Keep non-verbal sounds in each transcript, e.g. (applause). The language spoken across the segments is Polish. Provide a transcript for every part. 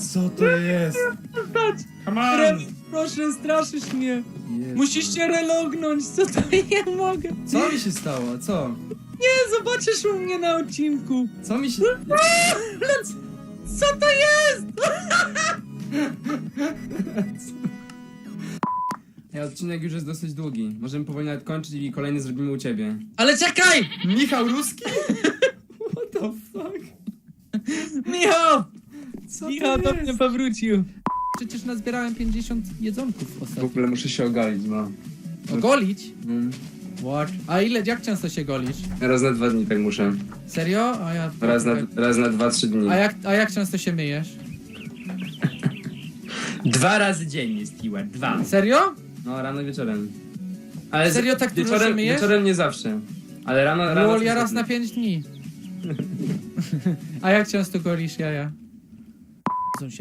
Co to jest? Come Re, on! proszę, straszysz mnie. Jezu. Musisz się relognąć, co to (laughs) nie mogę. Co mi się stało? Co? Nie, zobaczysz u mnie na odcinku. Co mi się... (laughs) Co to jest? (laughs) Ej, odcinek już jest dosyć długi. Możemy powoli nawet kończyć i kolejny zrobimy u ciebie. Ale czekaj! Michał Ruski? What the fuck? Michał! Co Michał to do jest? mnie powrócił. Przecież nazbierałem 50 jedzonków W ostatnio. ogóle muszę się ogolić, no. Ogolić? Mm. What? A ile, jak często się golisz? Raz na dwa dni tak muszę. Serio? A ja... Raz na, raz na dwa, trzy dni. A jak, a jak często się myjesz? (laughs) Dwa razy dziennie, Stewart. Dwa. Serio? No, rano wieczorem. Ale z- Serio tak dużo się wieczorem, myjesz? wieczorem nie zawsze. Ale rano, rano... Lol, ja raz na 5 dni. (laughs) A jak często golisz jaja?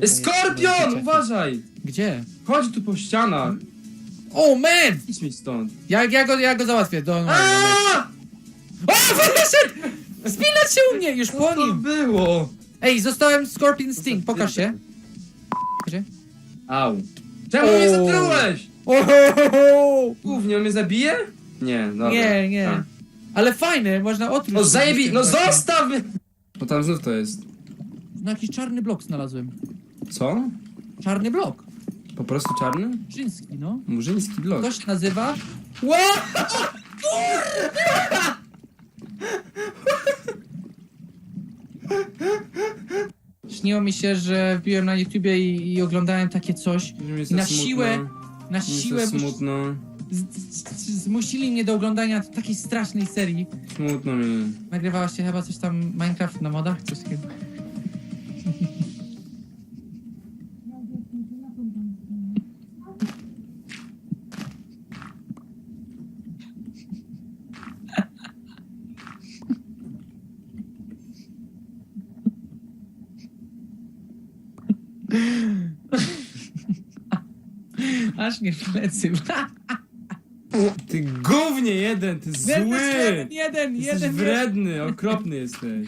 Skorpion! Uważaj! Gdzie? Chodź tu po ścianach. O, man! Idź mi stąd. Ja, ja, go, ja go załatwię. Do, no, Aaaa! o, wyszedł! Spinać się u mnie, już Co po to nim. było? Ej, zostałem Scorpion Sting, pokaż się. Gdzie? Au. Czemu O. mnie zatrułeś? Ohohoho! Głównie on mnie zabije? Nie, dobra. Nie, nie. A. Ale fajne, można otruć. No zajebi... No zostaw mnie! Bo tam znów to jest. No jakiś czarny blok znalazłem. Co? Czarny blok. Po prostu czarny? Czyński, no. Murzyński blok. To się nazywa... Ło! Śniło mi się, że wbiłem na YouTubie i, i oglądałem takie coś. Mi jest I to na smutno. siłę, na Mi jest siłę to smutno. z, z, zmusili mnie do oglądania takiej strasznej serii. Smutno mi. Nagrywałaś się chyba coś tam Minecraft na modach? Coś takiego. Aż nie w plecy. (laughs) Ty gównie jeden, ty zły! Jeden, jeden, Jesteś jeden. wredny, okropny jesteś.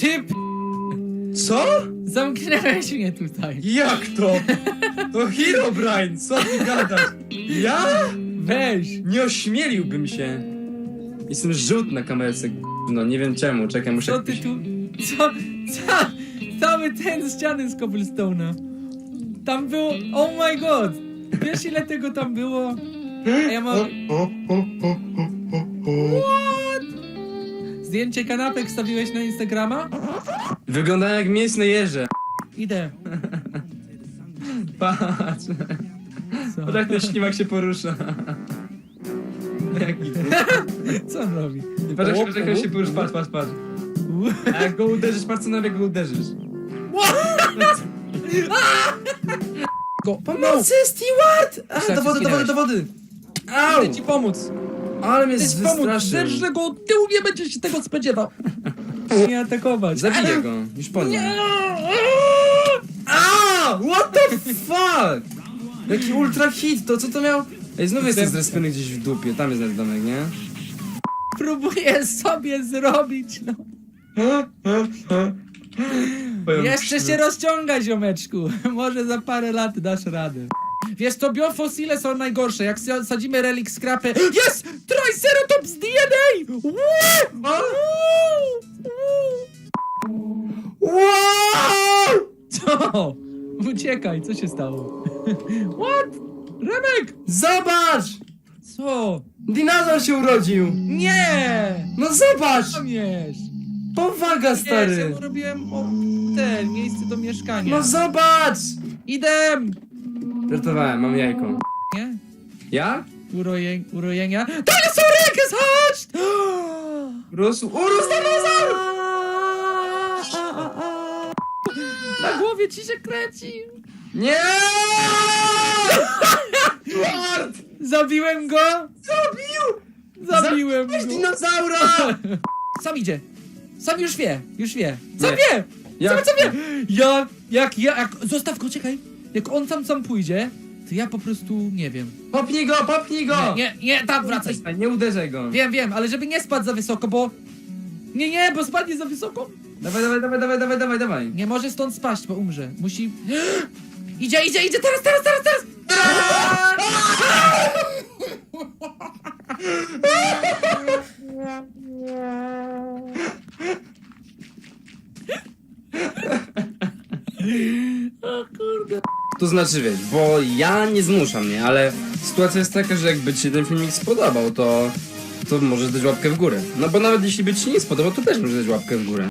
Typ! Co? Zamknęłeś mnie tutaj. Jak to? To Herobrine, co ty gadasz? Ja? Weź! Nie ośmieliłbym się. Jestem żółt na kamerce, no nie wiem czemu, czekaj, muszę... Co ty tu... Co? Co? Cały ten ściany z cobblestone'a. Tam było... Oh my god! Wiesz ile tego tam było? A ja mam... What? Zdjęcie kanapek stawiłeś na Instagrama? Wyglądają jak mięsne jeże. Idę. Patrz. Co? Patrz jak ten ślimak się porusza. Jaki? (laughs) Co on robi? Patrz jak, on się porusza, patrz, patrz, patrz. A jak go uderzysz, patrz co na jak go uderzysz. (laughs) (laughs) Go, Pomocy, Stewart! A, do wody, do wody, do wody! Au! Idę ci pomóc. Ale mnie Chcesz pomóc, wystraszył. zerz, że go od tyłu nie będzie się tego spodziewał. Nie atakować. Zabiję go, już po nim. A! What the fuck? Jaki ultra hit, to co to miał? Ej, znowu jesteś zrespiony gdzieś w dupie, tam jest nasz domek, nie? Próbuję sobie zrobić, no. (laughs) Jeszcze się rozciąga, ziomeczku. (laughs) Może za parę lat dasz radę. Wiesz to biofosile są najgorsze. Jak sa- sadzimy relik skrapy... Jest! Triceratops DNA! Wow! Co? Uciekaj, co się stało? (laughs) What? Remek! Zobacz! Co? Dinozor się urodził! Nie! No zobacz! Powaga, Nie, stary! ja robiłem o, ten, miejsce do mieszkania. No zobacz! Idę! Żartowałem, mam jajko. Nie? Ja? Uroje, urojenia. Dinosaurek jest hatched! Rósł, urósł dinozaur! Na głowie ci się kręci. Nie! Lord! (laughs) Zabiłem go! Zabił! Zabiłem go! dinozaura! (laughs) Sam idzie. Sam już wie, już wie. Nie. Sam wie! Jak Sam, sam wie! Ja, jak ja, jak, zostaw go, czekaj. Jak on tam sam pójdzie, to ja po prostu nie wiem. Popnij go, popnij go! Nie, nie, nie, tam wracaj. Nie uderzaj go. Wiem, wiem, ale żeby nie spadł za wysoko, bo... Nie, nie, bo spadnie za wysoko. Dawaj, dawaj, dawaj, dawaj, dawaj, dawaj, dawaj. Nie może stąd spaść, bo umrze. Musi... (gasps) Idzie, idzie, idzie, teraz, teraz, teraz, teraz! (laughs) (laughs) To znaczy, wiesz, bo ja nie zmuszam, mnie, ale sytuacja jest taka, że jakby ci ten filmik spodobał, to, to możesz dać łapkę w górę. No bo nawet jeśli by ci nie spodobał, to też możesz dać łapkę w górę.